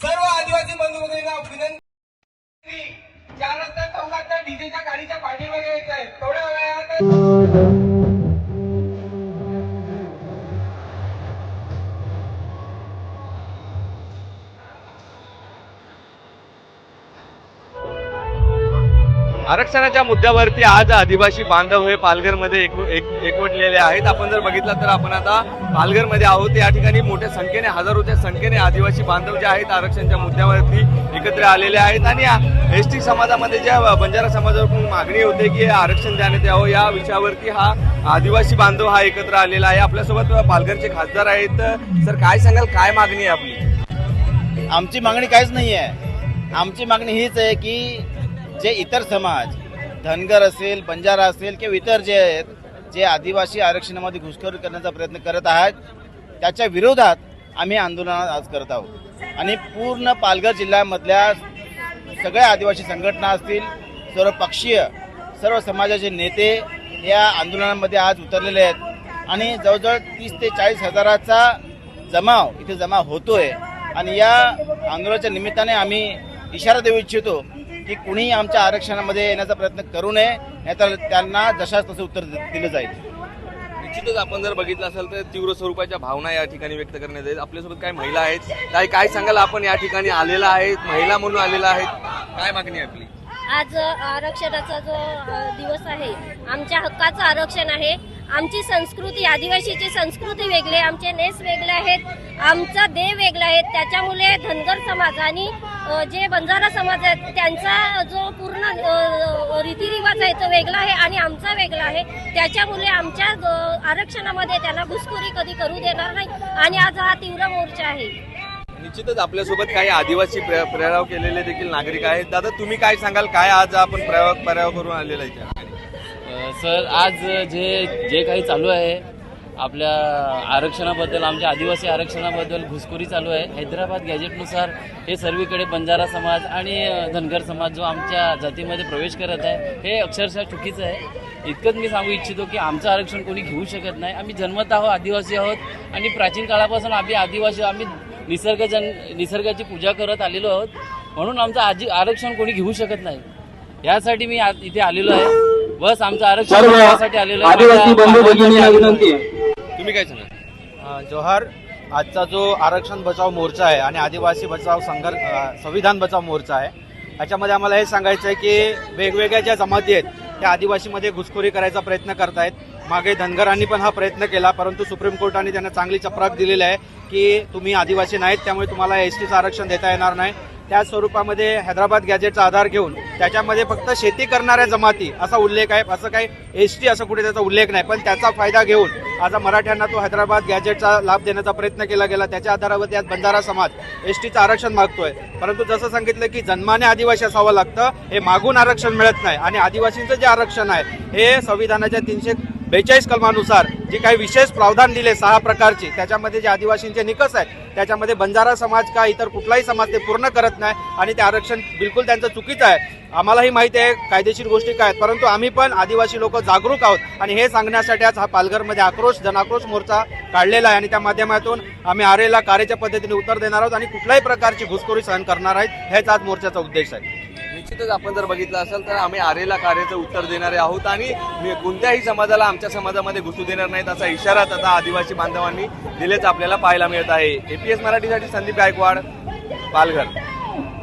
सर्व आदिवासी बंधू भगिनींना विनंती चार रस्ता चौकातल्या डीजेच्या गाडीच्या पाठीमध्ये यायचं आहे थोड्या वेळात आरक्षणाच्या मुद्द्यावरती आज आदिवासी बांधव हे पालघरमध्ये एक, एक, एकवटलेले आहेत. आपण जर बघितलं तर आपण आता पालघरमध्ये आहोत. या ठिकाणी मोठ्या संख्येने हजारोच्या संख्येने आदिवासी बांधव जे आहेत आरक्षणाच्या मुद्द्यावरती एकत्र आलेले आहेत. आणि एस टी समाजामध्ये ज्या बंजारा समाजाकडून मागणी होते की आरक्षण देण्यात यावं या विषयावरती हा आदिवासी बांधव हा एकत्र आलेला आहे. आपल्यासोबत पालघरचे खासदार आहेत. सर काय सांगाल? काय मागणी आहे आपली? आमची मागणी काहीच नाही आहे. आमची मागणी हीच आहे की जे इतर समाज धनगर असेल बंजारा असेल किंवा इतर जे आहेत जे आदिवासी आरक्षणामध्ये घुसखोरी करण्याचा प्रयत्न करत आहेत त्याच्या विरोधात आम्ही आंदोलन आज करत आहोत. आणि पूर्ण पालघर जिल्ह्यामधल्या सगळ्या आदिवासी संघटना असतील सर्व पक्षीय सर्व समाजाचे नेते या आंदोलनामध्ये आज उतरलेले आहेत. आणि जवळजवळ तीस ते चाळीस हजाराचा जमाव इथे जमा होतोय. आणि या आंदोलनाच्या निमित्ताने आम्ही इशारा देऊ इच्छितो की कुणीही आमच्या आरक्षणामध्ये येण्याचा प्रयत्न करू नये नाहीतर त्यांना जशाच तसं उत्तर दिलं जाईल. निश्चितच आपण जर बघितलं असेल तर तीव्र स्वरूपाच्या भावना या ठिकाणी व्यक्त करण्यात येत. आपल्यासोबत काय महिला आहेत? काय काय सांगाल आपण या ठिकाणी आलेला आहेत? महिला म्हणून आलेला आहेत. काय मागणी आहे आपली? आज आरक्षणाचा जो दिवस आहे आमच्या हक्काचं आरक्षण आहे. आमची संस्कृती आदिवासीची संस्कृती वेगळी आहे, आमचे नेस वेगळे आहेत आमचा देव वेगळा आहे. त्याच्यामुळे धनगर समाज आणि जे बंजारा समाज आहेत त्यांचा जो पूर्ण रीतिरिवाज आहे तो वेगळा आहे आणि आमचा वेगळा आहे. त्याच्यामुळे आमच्या आरक्षणामध्ये त्यांना घुसखोरी कधी करू देणार नाही आणि आज हा तीव्र मोर्चा आहे. निश्चितच आपल्यासोबत काही आदिवासी प्र- प्रयाव केलेले देखील नागरिक आहेत. दादा तुम्ही काय सांगाल? काय आज आपण प्रयाव प्रयाव करून आलेला आहे सर आज जे जे काही चालू आहे आपल्या आरक्षणाबद्दल आमच्या आदिवासी आरक्षणाबद्दल घुसखोरी चालू आहे. हैदराबाद गॅजेटनुसार हे सर्वीकडे बंजारा समाज आणि धनगर समाज जो आमच्या जातीमध्ये प्रवेश करत आहे हे अक्षरशः चुकीचं आहे. इतकंच मी सांगू इच्छितो की आमचं आरक्षण कोणी घेऊ शकत नाही. आम्ही जन्मत आहोत आदिवासी आहोत आणि प्राचीन काळापासून आम्ही आदिवासी आम्ही निसर्गजन निसर्गाची पूजा करत आलेलो आहोत. म्हणून आमचं आजी आरक्षण कोणी घेऊ शकत नाही. यासाठी मी आ- इथे आलेलो आहे. बस आमचं आरक्षण आलेलो आहे. आदिवासी बंधू भगिनींना आहे. विनंती आहे. तुम्ही काय सांगाल? अ, जोहार आजचा जो आरक्षण बचाव मोर्चा आहे आणि आदिवासी बचाव संघर्ष अ, संविधान बचाव मोर्चा आहे याच्यामध्ये आम्हाला हे सांगायचं आहे की वेगवेगळ्या ज्या जमाती आहेत त्या आदिवासीमध्ये घुसखोरी करायचा प्रयत्न करतायत. मागे धनगरांनी पण हा प्रयत्न केला परंतु सुप्रीम कोर्टाने त्यांना चांगली चपराक दिलेली आहे की तुम्ही आदिवासी नाहीत त्यामुळे तुम्हाला एस टीचं आरक्षण देता येणार नाही. त्या स्वरूपामध्ये हैदराबाद गॅजेटचा आधार घेऊन त्याच्यामध्ये फक्त शेती करणाऱ्या जमाती असा उल्लेख आहे. असं काही एस टी असं कुठे त्याचा उल्लेख नाही पण त्याचा फायदा घेऊन आज मराठ्यांना तो हैदराबाद गॅजेटचा लाभ देण्याचा प्रयत्न केला गेला. त्याच्या आधारावर आज बंजारा समाज एस टीचं आरक्षण मागतोय. परंतु जसं सांगितलं की जन्माने आदिवासी असावं लागतं हे मागून आरक्षण मिळत नाही. आणि आदिवासींचं जे आरक्षण आहे हे संविधानाच्या तीनशे बेचाळीस कलमानुसार जे काही विशेष प्रावधान दिले सहा प्रकारचे त्याच्यामध्ये जे आदिवासींचे निकष आहेत त्याच्यामध्ये बंजारा समाज का इतर कुठलाही समाज ते पूर्ण करत नाही आणि ते आरक्षण बिलकुल त्यांचं चुकीचं आहे. आम्हालाही माहिती आहे कायदेशीर गोष्टी काय आहेत परंतु आम्ही पण आदिवासी लोक जागरूक आहोत आणि हे सांगण्यासाठी आज हा पालघरमध्ये आक्रोश जनाक्रोश मोर्चा काढलेला आहे आणि त्या माध्यमातून आम्ही आरेला कार्याच्या पद्धतीने उत्तर देणार आहोत आणि कुठल्याही प्रकारची घुसखोरी सहन करणार आहेत हेच आज मोर्चाचा उद्देश आहे. निश्चितच आपण जर बघितलं असेल तर आम्ही आरेला कार्याचं उत्तर देणारे आहोत आणि कोणत्याही समाजाला आमच्या समाजामध्ये घुसू देणार नाहीत असा इशारा आता आदिवासी बांधवांनी दिलेच आपल्याला पाहायला मिळत आहे. एपीएस मराठीसाठी संदीप गायकवाड पालघर.